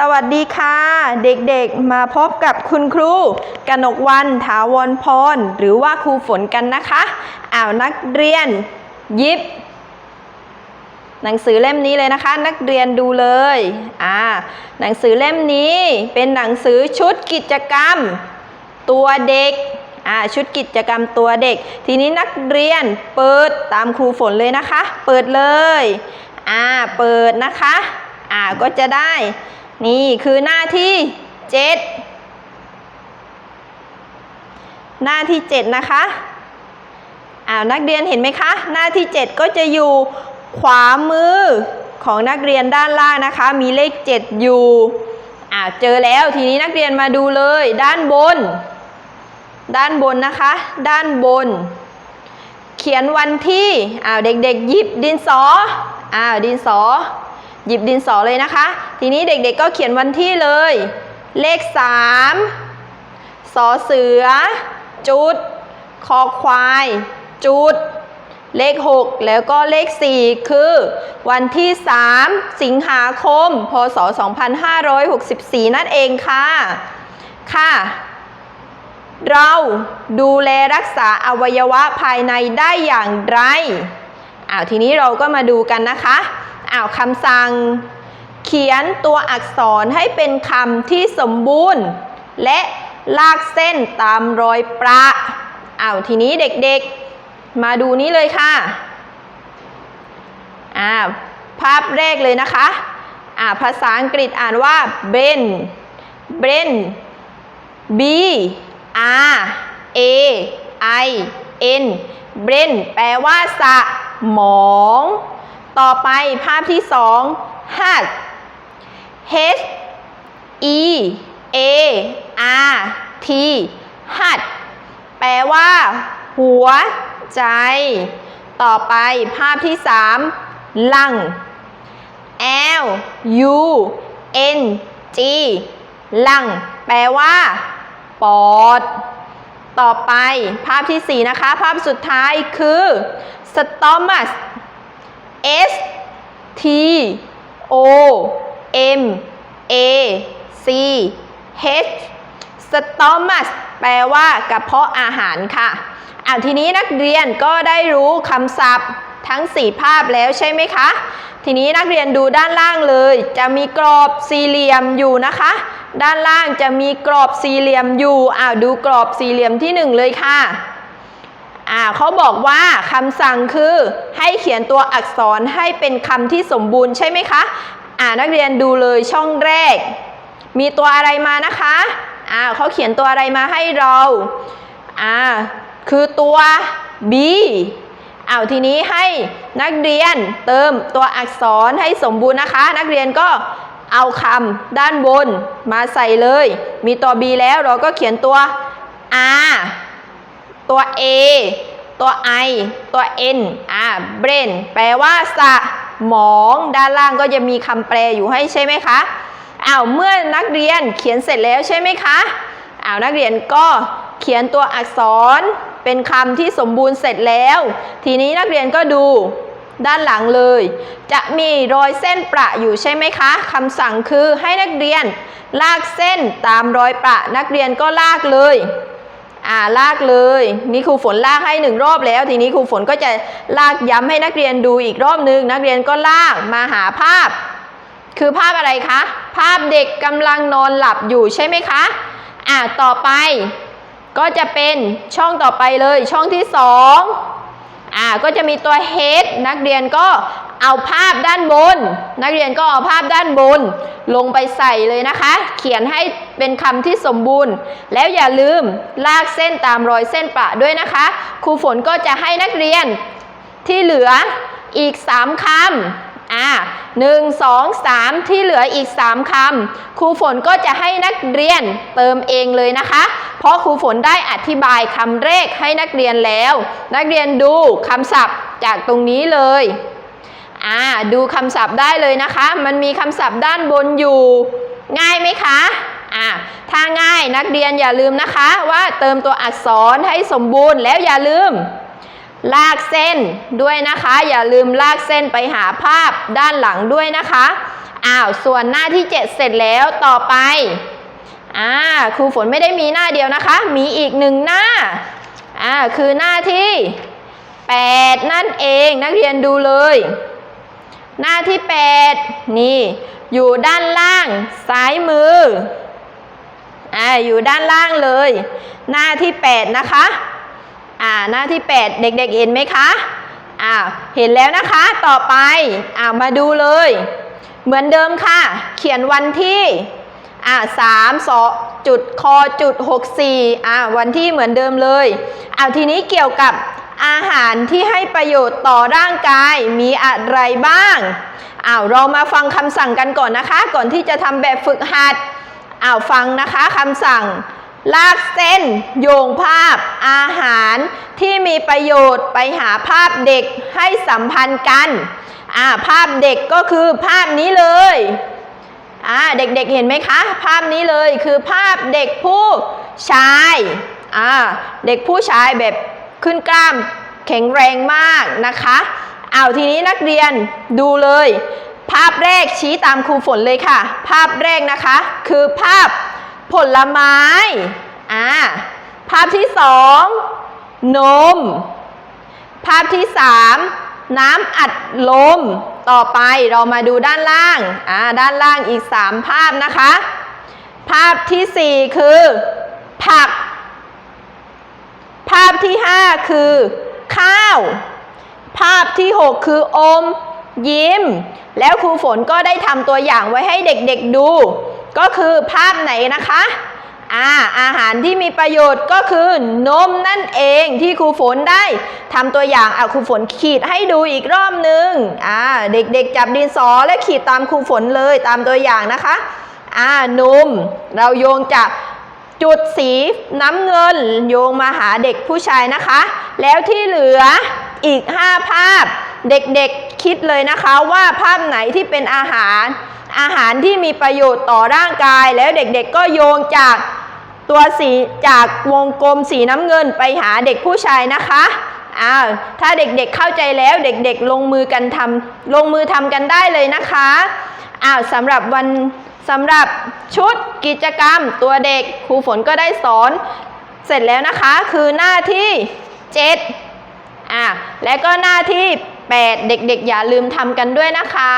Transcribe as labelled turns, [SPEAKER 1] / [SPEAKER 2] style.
[SPEAKER 1] สวัสดีค่ะ เด็กๆมาพบกับคุณครูกนกวันถาวรพรหรือว่าครูฝนกันนะคะอ้าวนักเรียนยิบ หนังสือเล่มนี้เลยนะคะ นักเรียนดูเลยอ่าหนังสือเล่มนี้เป็นหนังสือชุดกิจกรรม ตัวเด็กอ่าชุดกิจกรรมตัวเด็ก ทีนี้นักเรียนเปิดตามครูฝนเลยนะคะ เปิดเลยอ่าเปิดนะคะอ่าก็จะได้ นี่คือหน้าที่7หน้าที่7นะคะอ้าวนักเรียนเห็นไหมคะ หน้าที่7ก็จะอยู่ขวามือของนักเรียนด้านล่างนะคะ มีเลข7อยู่อ่าวเจอแล้วทีนี้นักเรียนมาดูเลย ด้านบน ด้านบนนะคะ ด้านบน เขียนวันที่อ้าวเด็กๆหยิบดินสออ้าวดินสอ หยิบดินสอเลยนะคะ ทีนี้เด็กๆก็เขียนวันที่เลย เลข 3สอเสือ จุด คอควาย จุด เลข 6 แล้วก็เลข 4 คือ วันที่ 3 สิงหาคม พศ 2564 นั่นเองค่ะ ค่ะเราดูแลรักษาอวัยวะภายในได้อย่างไร อ้าวทีนี้เราก็มาดูกันนะคะ อ้าวคำสั่ง เขียนตัวอักษรให้เป็นคำที่สมบูรณ์ และลากเส้นตามรอยประอ้าวทีนี้เด็กๆ มาดูนี้เลยค่ะอ่าภาพแรกเลยนะคะอ่าภาษาอังกฤษอ่านว่า brain brain B R A I N brain แปลว่าสมอง ต่อไปภาพที่สอง heart H E A R T hat แปลว่า หัวใจ ต่อไปภาพที่สาม lung L U N G lung แปลว่า ปอด ต่อไปภาพที่ 4 นะคะ ภาพสุดท้ายคือ stomach S T O M A C H stomach แปลว่ากระเพาะอาหารค่ะอ่าทีนี้นักเรียนก็ได้รู้คำศัพท์ทั้ง 4 ภาพแล้วใช่ไหมคะ ทีนี้นักเรียนดูด้านล่างเลย จะมีกรอบสี่เหลี่ยมอยู่นะคะ ด้านล่างจะมีกรอบสี่เหลี่ยมอยู่อ่าดูกรอบสี่เหลี่ยมที่หนึ่งเลยค่ะ อ่าเขาบอกว่าคำสั่งคือให้เขียนตัวอักษรให้เป็นคำที่สมบูรณ์ใช่ไหมคะอ่านักเรียนดูเลยช่องแรก มีตัวอะไรมานะคะอ่าเขาเขียนตัวอะไรมาให้เราอ่าคือตัว B อ้าวทีนี้ให้นักเรียนเติมตัวอักษรให้สมบูรณ์นะคะ นักเรียนก็เอาคำด้านบนมาใส่เลย มีตัว B แล้วเราก็เขียนตัว R ตัว A ตัว I ตัว N อ่า brain แปลว่าสมองด้านล่างก็จะมีคำแปลอยู่ให้ใช่ไหมคะอ้าวเมื่อนักเรียนเขียนเสร็จแล้วใช่ไหมคะอ้าวนักเรียนก็เขียนตัวอักษรเป็นคำที่สมบูรณ์เสร็จแล้ว ทีนี้นักเรียนก็ดูด้านหลังเลย จะมีรอยเส้นประอยู่ใช่ไหมคะคำสั่งคือให้นักเรียนลากเส้นตามรอยประนักเรียนก็ลากเลย อ่าลากเลย นี่ครูฝนลากให้หนึ่งรอบแล้ว ทีนี้ครูฝนก็จะลากย้ำให้นักเรียนดูอีกรอบนึง นักเรียนก็ลากมาหาภาพ คือภาพอะไรคะ ภาพเด็กกำลังนอนหลับอยู่ใช่ไหมคะอ่าต่อไป ก็จะเป็นช่องต่อไปเลย ช่องที่สองอ่าก็จะมีตัว head นักเรียนก็ เอาภาพด้านบน นักเรียนก็เอาภาพด้านบน ลงไปใส่เลยนะคะ เขียนให้เป็นคำที่สมบูรณ์ แล้วอย่าลืมลากเส้นตามรอยเส้นประด้วยนะคะ ครูฝนก็จะให้นักเรียนที่เหลืออีก 3คำอ่าหนึ่งสองสามที่เหลืออีก 3คำครูฝนก็จะให้นักเรียนเติมเองเลยนะคะ เพราะครูฝนได้อธิบายคำแรกให้นักเรียนแล้ว นักเรียนดูคำศัพท์จากตรงนี้เลย อ่าดูคำศัพท์ได้เลยนะคะ มันมีคำศัพท์ด้านบนอยู่ ง่ายไหมคะอ่าถ้าง่ายนักเรียนอย่าลืมนะคะว่าเติมตัวอักษรให้สมบูรณ์แล้วอย่าลืม ลากเส้นด้วยนะคะ อย่าลืมลากเส้นไปหาภาพด้านหลังด้วยนะคะอ้าวส่วนหน้าที่ 7 เสร็จแล้วต่อไปอ่าครูฝนไม่ได้มีหน้าเดียวนะคะ มีอีกหนึ่งหน้าอ่าคือหน้าที่ 8 นั่นเองนักเรียนดูเลย หน้าที่8นี่ อยู่ด้านล่างซ้ายมืออ่าอยู่ด้านล่างเลย หน้าที่ 8 นะคะอ่าหน้าที่ 8 เด็กๆเห็นไหมคะอ่าเห็นแล้วนะคะต่อไปอ่ามาดูเลย เหมือนเดิมค่ะ เขียนวันที่อ่าสามสอจุดคอจุดหกสี่อ่าวันที่เหมือนเดิมเลยอ่าทีนี้เกี่ยวกับ อาหารที่ให้ประโยชน์ต่อร่างกายมีอะไรบ้างอ้าวเรามาฟังคำสั่งกันก่อนนะคะ ก่อนที่จะทำแบบฝึกหัดอ้าวฟังนะคะคำสั่ง ลากเส้น โยงภาพ อาหารที่มีประโยชน์ไปหาภาพเด็กให้สัมพันธ์กันอ่าภาพเด็กก็คือภาพนี้เลยอ่าเด็กๆเห็นไหมคะ ภาพนี้เลยคือภาพเด็กผู้ชายอ่าเด็กผู้ชายแบบ ขึ้นกล้ามแข็งแรงมากนะคะเอาทีนี้นักเรียนดูเลย ภาพแรกชี้ตามครูฝนเลยค่ะ ภาพแรกนะคะ คือภาพผลไม้อ่าภาพที่สองนม ภาพที่สามน้ำอัดลม ต่อไปเรามาดูด้านล่างอ่าด้านล่างอีกสามภาพนะคะ ภาพที่สี่คือ ผักาพที่ห้าคือ ข้าว ภาพที่ 6 คืออม ยิ้ม แล้วครูฝนก็ได้ทำตัวอย่างไว้ให้เด็กๆดู ก็คือภาพไหนนะคะอ่าอาหารที่มีประโยชน์ก็คือนมนั่นเองที่ครูฝนได้ทำตัวอย่างอะครูฝนขีดให้ดูอีกรอบนึงอ่าเด็กๆจับดินสอและขีดตามครูฝนเลยตามตัวอย่างนะคะอ่านมเราโยงจาก จุดสีน้ำเงินโยงมาหาเด็กผู้ชายนะคะ แล้วที่เหลืออีก 5 ภาพ เด็กๆคิดเลยนะคะว่าภาพไหนที่เป็นอาหาร อาหารที่มีประโยชน์ต่อร่างกาย แล้วเด็กๆก็โยงจากตัวสีจากวงกลมสีน้ำเงินไปหาเด็กผู้ชายนะคะอ้าวถ้าเด็กๆเข้าใจแล้วเด็กๆลงมือกันทำลงมือทำกันได้เลยนะคะอ้าวสำหรับวัน สำหรับชุดกิจกรรมตัวเด็กครูฝนก็ได้สอนเสร็จแล้วนะคะ คือหน้าที่ 7 อะ และก็หน้าที่ 8 เด็กๆ อย่าลืมทำกันด้วยนะคะ